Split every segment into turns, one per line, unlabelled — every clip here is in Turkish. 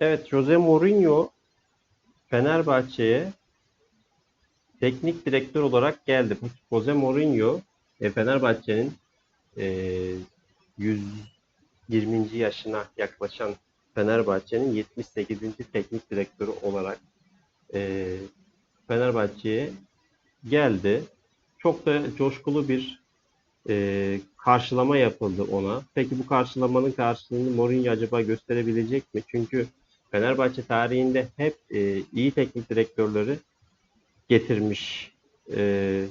Evet, Jose Mourinho Fenerbahçe'ye teknik direktör olarak geldi. Jose Mourinho e, Fenerbahçe'nin e, 120. yaşına yaklaşan Fenerbahçe'nin 78. teknik direktörü olarak e, Fenerbahçe'ye geldi. Çok da coşkulu bir e, karşılama yapıldı ona. Peki bu karşılamanın karşılığını Mourinho acaba gösterebilecek mi? Çünkü Fenerbahçe tarihinde hep e, iyi teknik direktörleri getirmiş e,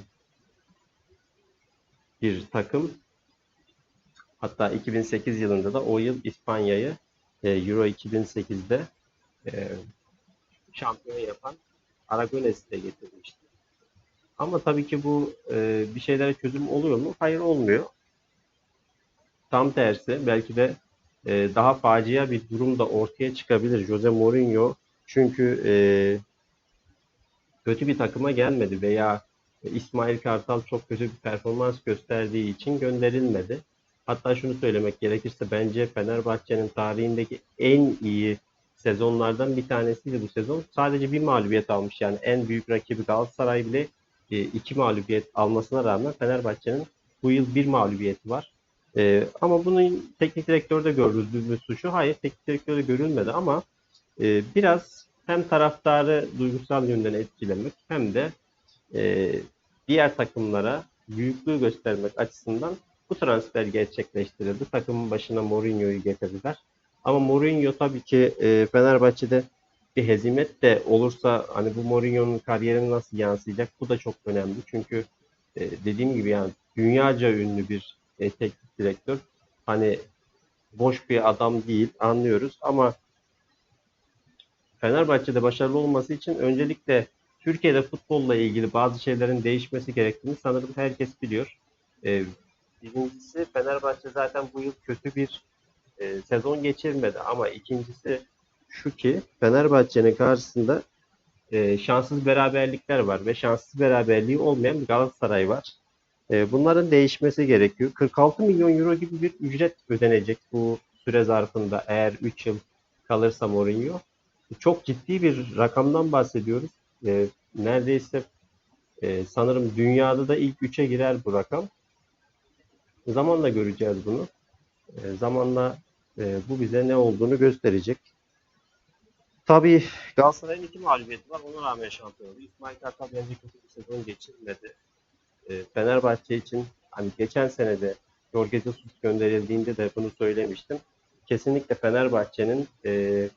bir takım. Hatta 2008 yılında da o yıl İspanya'yı e, Euro 2008'de e, şampiyon yapan Aragones'i de getirmişti. Ama tabii ki bu e, bir şeylere çözüm oluyor mu? Hayır olmuyor. Tam tersi belki de e, daha facia bir durum da ortaya çıkabilir. Jose Mourinho çünkü e, kötü bir takıma gelmedi veya İsmail Kartal çok kötü bir performans gösterdiği için gönderilmedi. Hatta şunu söylemek gerekirse bence Fenerbahçe'nin tarihindeki en iyi sezonlardan bir tanesiydi bu sezon. Sadece bir mağlubiyet almış yani en büyük rakibi Galatasaray bile e, iki mağlubiyet almasına rağmen Fenerbahçe'nin bu yıl bir mağlubiyeti var. E, ama bunun teknik direktörde görüldüğü bir suçu. Hayır teknik direktörde görülmedi ama e, biraz hem taraftarı duygusal yönden etkilemek hem de e, diğer takımlara büyüklüğü göstermek açısından bu transfer gerçekleştirildi. Takımın başına Mourinho'yu getirdiler. Ama Mourinho tabii ki e, Fenerbahçe'de bir hezimet de olursa hani bu Mourinho'nun kariyerine nasıl yansıyacak bu da çok önemli. Çünkü e, dediğim gibi yani dünyaca ünlü bir e, teknik direktör. Hani boş bir adam değil anlıyoruz ama Fenerbahçe'de başarılı olması için öncelikle Türkiye'de futbolla ilgili bazı şeylerin değişmesi gerektiğini sanırım herkes biliyor. E, birincisi Fenerbahçe zaten bu yıl kötü bir e, sezon geçirmedi ama ikincisi şu ki Fenerbahçe'nin karşısında e, şanssız beraberlikler var ve şanssız beraberliği olmayan bir Galatasaray var. E, bunların değişmesi gerekiyor. 46 milyon euro gibi bir ücret ödenecek bu süre zarfında eğer 3 yıl kalırsa Mourinho. Çok ciddi bir rakamdan bahsediyoruz. E, neredeyse e, sanırım dünyada da ilk 3'e girer bu rakam. Zamanla göreceğiz bunu. E, zamanla e, bu bize ne olduğunu gösterecek. Tabii Galatasaray'ın iki mağlubiyeti var. Ona rağmen şampiyon oldu. İsmail Kartal bence kötü bir sezon geçirmedi. E, Fenerbahçe için hani geçen senede Jorge Jesus gönderildiğinde de bunu söylemiştim. Kesinlikle Fenerbahçe'nin e,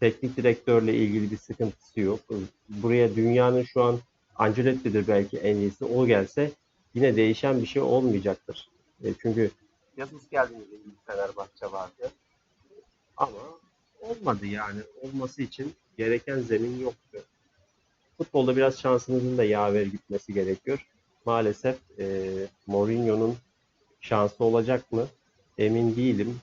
teknik direktörle ilgili bir sıkıntısı yok. Buraya dünyanın şu an Ancelotti'dir belki en iyisi. O gelse yine değişen bir şey olmayacaktır. E, çünkü Jesus geldiğinde Fenerbahçe vardı. Ama olmadı yani. Olması için gereken zemin yoktu. Futbolda biraz şansınızın da yaver gitmesi gerekiyor. Maalesef e, Mourinho'nun şansı olacak mı? Emin değilim.